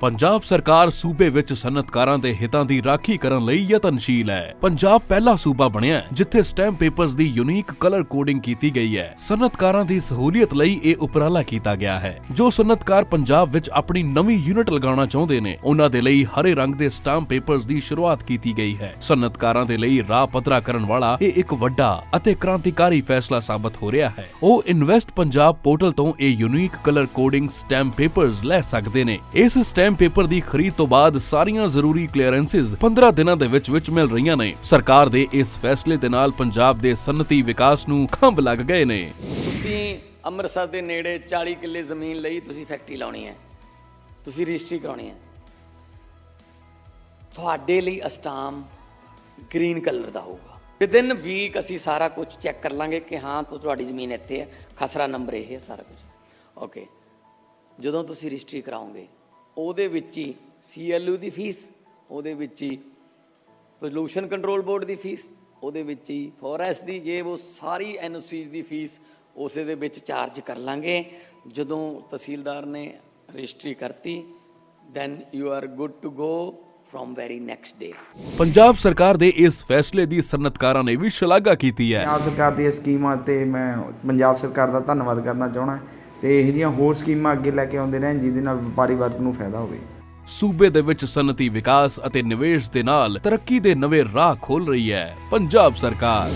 ਪੰਜਾਬ ਸਰਕਾਰ ਸੂਬੇ ਵਿੱਚ ਸਨਅਤਕਾਰਾਂ ਦੇ ਹਿੱਤਾਂ ਦੀ ਰਾਖੀ ਕਰਨ ਲਈ ਯਤਨਸ਼ੀਲ ਹੈ। ਪੰਜਾਬ ਪਹਿਲਾ ਸੂਬਾ ਬਣਿਆ ਜਿੱਥੇ ਸਟੈਂਪ ਪੇਪਰਸ ਦੀ ਯੂਨੀਕ ਕਲਰ ਕੋਡਿੰਗ ਕੀਤੀ ਗਈ ਹੈ। ਸਨਅਤਕਾਰਾਂ ਦੀ ਸਹੂਲੀਅਤ ਲਈ ਇਹ ਉਪਰਾਲਾ ਕੀਤਾ ਗਿਆ ਹੈ, ਜੋ ਸਨਅਤਕਾਰ ਪੰਜਾਬ ਵਿੱਚ ਆਪਣੀ ਨਵੀਂ ਯੂਨਿਟ ਲਗਾਉਣਾ ਚਾਹੁੰਦੇ ਨੇ। ਉਹਨਾਂ ਦੇ ਲਈ ਹਰੇ ਰੰਗ ਦੇ ਸਟੈਂਪ ਪੇਪਰਸ ਦੀ ਸ਼ੁਰੂਆਤ ਕੀਤੀ ਗਈ ਹੈ। ਸਨਅਤਕਾਰਾਂ ਦੇ ਲਈ ਰਾਹ ਪੱਧਰਾ ਕਰਨ ਵਾਲਾ ਇਹ ਇੱਕ ਵੱਡਾ ਅਤੇ ਕ੍ਰਾਂਤੀਕਾਰੀ ਫੈਸਲਾ ਸਾਬਤ ਹੋ ਰਿਹਾ ਹੈ। ਉਹ ਇਨਵੈਸਟ ਪੰਜਾਬ ਪੋਰਟਲ ਤੋਂ ਇਹ unique colour coding stamp papers ਲੈ ਸਕਦੇ ਨੇ। ਇਸ ਸਟੈਂਪ ਪੇਪਰ ਦੀ ਖਰੀਦ ਤੋਂ ਬਾਅਦ ਸਾਰੀਆਂ ਜ਼ਰੂਰੀ ਕਲੀਅਰੈਂਸਸ 15 ਦਿਨਾਂ ਦੇ ਵਿੱਚ ਵਿੱਚ ਮਿਲ ਰਹੀਆਂ ਨੇ। ਸਰਕਾਰ ਦੇ ਇਸ ਫੈਸਲੇ ਦੇ ਨਾਲ ਪੰਜਾਬ ਦੇ ਸਨਅਤੀ ਵਿਕਾਸ ਨੂੰ ਖੰਭ ਲੱਗ ਗਏ ਨੇ। ਤੁਸੀਂ ਅੰਮ੍ਰਿਤਸਰ ਦੇ ਨੇੜੇ 40 ਕਿੱਲੇ ਜ਼ਮੀਨ ਲਈ ਤੁਸੀਂ ਫੈਕਟਰੀ ਲਾਉਣੀ ਹੈ। ਤੁਸੀਂ ਰਜਿਸਟਰੀ ਕਰਾਉਣੀ ਹੈ। ਤੁਹਾਡੇ ਲਈ ਅਸਟਾਮ ਗ੍ਰੀਨ ਕਲਰ ਦਾ ਹੋਊਗਾ। ਵਿਦਿਨ ਵੀਕ ਅਸੀਂ ਸਾਰਾ ਕੁਝ ਚੈੱਕ ਕਰ ਲਾਂਗੇ ਕਿ ਹਾਂ, ਤਾਂ ਤੁਹਾਡੀ ਜ਼ਮੀਨ ਇੱਥੇ ਹੈ। ਖਸਰਾ ਨੰਬਰ ਇਹ ਹੈ ਸਾਰਾ ਕੁਝ। ਓਕੇ ਜਦੋਂ ਤੁਸੀਂ ਰਜਿਸਟਰੀ ਕਰਾਓਗੇ ਉਹਦੇ ਵਿੱਚ ਹੀ ਸੀਐਲਯੂ ਦੀ ਫੀਸ ਉਹਦੇ ਵਿੱਚ ਹੀ ਪੋਲੂਸ਼ਨ ਕੰਟਰੋਲ ਬੋਰਡ ਦੀ ਫੀਸ ਉਹਦੇ ਵਿੱਚ ਹੀ ਫੋਰੈਸਟ ਦੀ ਜੇ ਉਹ ਸਾਰੀ ਐਨਓਸੀਜ਼ ਦੀ ਫੀਸ ਉਸੇ ਦੇ ਵਿੱਚ ਚਾਰਜ ਕਰ ਲਾਂਗੇ। ਜਦੋਂ ਤਹਿਸੀਲਦਾਰ ਨੇ ਰਜਿਸਟਰੀ ਕਰਤੀ then you are good to go from very next day Punjab ਸਰਕਾਰ ਦੇ ਇਸ ਫੈਸਲੇ ਦੀ ਸਨਅਤਕਾਰਾਂ ਨੇ ਵੀ ਸ਼ਲਾਘਾ ਕੀਤੀ ਹੈ। ਪੰਜਾਬ ਸਰਕਾਰ ਦੀਆਂ ਸਕੀਮਾਂ ਤੇ ਮੈਂ ਪੰਜਾਬ ਸਰਕਾਰ ਦਾ ਧੰਨਵਾਦ ਕਰਨਾ ਚਾਹਣਾ ਤੇ ਇਹ ਜਿਹੀਆਂ ਹੋਰ ਸਕੀਮਾਂ ਅੱਗੇ ਲੈ ਕੇ ਆਉਂਦੇ ਰਹਿਣ, ਜਿਹਦੇ ਨਾਲ ਵਪਾਰੀ ਵਰਗ ਨੂੰ ਫਾਇਦਾ ਹੋਵੇ। ਸੂਬੇ ਦੇ ਵਿੱਚ ਸਨਅਤੀ ਵਿਕਾਸ ਅਤੇ ਨਿਵੇਸ਼ ਦੇ ਨਾਲ ਤਰੱਕੀ ਦੇ ਨਵੇਂ ਰਾਹ ਖੋਲ ਰਹੀ ਹੈ ਪੰਜਾਬ ਸਰਕਾਰ।